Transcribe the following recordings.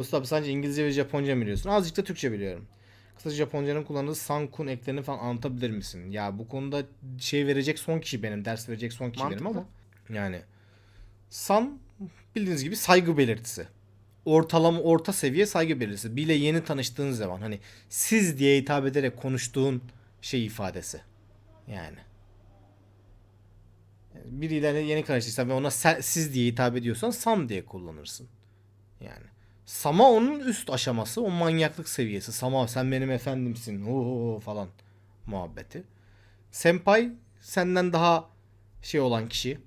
Mustafa sadece İngilizce ve Japonca mı biliyorsun? Azıcık da Türkçe biliyorum. Kısaca Japonca'nın kullandığı sankun eklerini falan anlatabilir misin? Ya bu konuda şey verecek son kişi benim. Ders verecek son kişi benim ama. Yani. San bildiğiniz gibi saygı belirtisi. Ortalama orta seviye saygı belirtisi. Bile yeni tanıştığın zaman hani siz diye hitap ederek konuştuğun şey ifadesi. Yani. Yani Biriyle yeni karşılaştıysan ve ona sen- siz diye hitap ediyorsan sam diye kullanırsın. Yani. Sama onun üst aşaması. O manyaklık seviyesi. Sama sen benim efendimsin. Oo falan muhabbeti. Senpai senden daha şey olan kişi.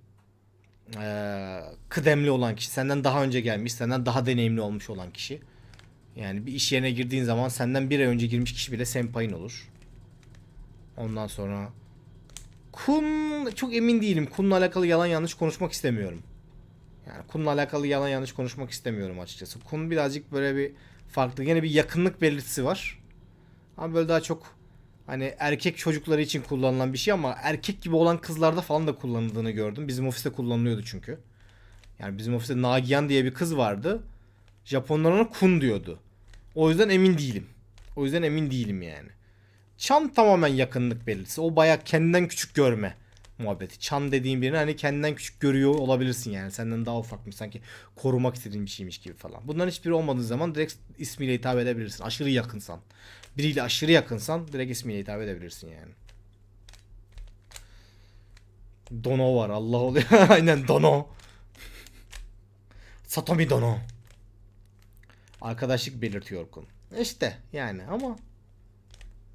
eee, kıdemli olan kişi. Senden daha önce gelmiş. Senden daha deneyimli olmuş olan kişi. Yani bir iş yerine girdiğin zaman senden bir ay önce girmiş kişi bile senpain olur. Ondan sonra Kun çok emin değilim. Kun'la alakalı yalan yanlış konuşmak istemiyorum. Yani Kun'la alakalı yalan yanlış konuşmak istemiyorum açıkçası. Kun birazcık böyle bir farklı. Yine bir yakınlık belirtisi var. Ama böyle daha çok hani erkek çocukları için kullanılan bir şey ama erkek gibi olan kızlarda falan da kullanıldığını gördüm. Bizim ofiste kullanılıyordu çünkü. Yani bizim ofiste Nagihan diye bir kız vardı. Japonlar ona Kun diyordu. O yüzden emin değilim. O yüzden emin değilim yani. Çan tamamen yakınlık belirtisi. O bayağı kendinden küçük görme muhabbeti. Çan dediğin birini hani kendinden küçük görüyor olabilirsin yani. Senden daha ufakmış sanki korumak istediğin bir şeymiş gibi falan. Bunların hiçbiri olmadığı zaman direkt ismiyle hitap edebilirsin. Aşırı yakınsan. Biriyle aşırı yakınsan direkt ismiyle hitap edebilirsin yani. Dono var Allah oluyor. Aynen Dono. Satomi Dono. Arkadaşlık belirtiyor Kun. İşte yani ama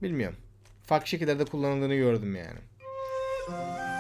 bilmiyorum. Farklı şekillerde kullanıldığını gördüm yani. Música